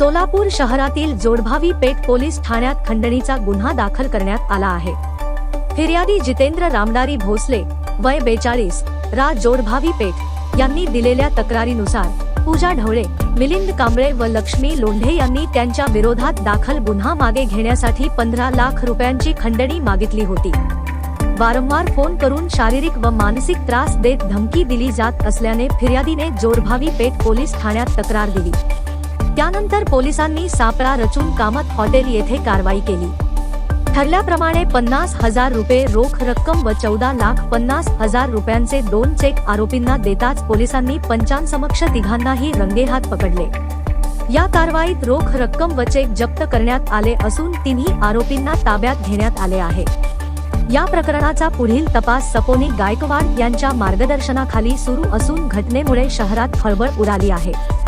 सोलापूर शहरातील जोडभावी पेठ पोलीस ठाण्यात खंडणीचा गुन्हा दाखल करण्यात आला आहे. फिर्यादी जितेंद्र रामदारी भोसले वय बेचाळीस रा. जोडभावी पेठ यांनी दिलेल्या तक्रारीनुसार पूजा ढवळे मिलिंद कांबळे व लक्ष्मी लोंढे यांनी त्यांच्या विरोधात दाखल गुन्हा मागे घेण्यासाठी पंधरा लाख रुपयांची खंडणी मागितली होती. वारंवार फोन करून शारीरिक व मानसिक त्रास देत धमकी दिली जात असल्याने फिर्यादीने जोडभावी पेठ पोलीस ठाण्यात तक्रार दिली. त्यानंतर पोलिसांनी सापळा रचून कामत हॉटेल येथे कारवाई केली. ठरल्याप्रमाणे पन्नास हजार रुपये रोख रक्कम व चौदा लाख पन्नास हजार रुपयांचे दोन चेक आरोपींना देताच पोलिसांनी पंचांसमक्ष तिघांनाही रंगेहात पकडले. या कारवाईत रोख रक्कम व चेक जप्त करण्यात आले असून तिन्ही आरोपींना ताब्यात घेण्यात आले आहे. या प्रकरणाचा पुढील तपास सपोनी गायकवाड यांच्या मार्गदर्शनाखाली सुरू असून घटनेमुळे शहरात खळबळ उडाली आहे.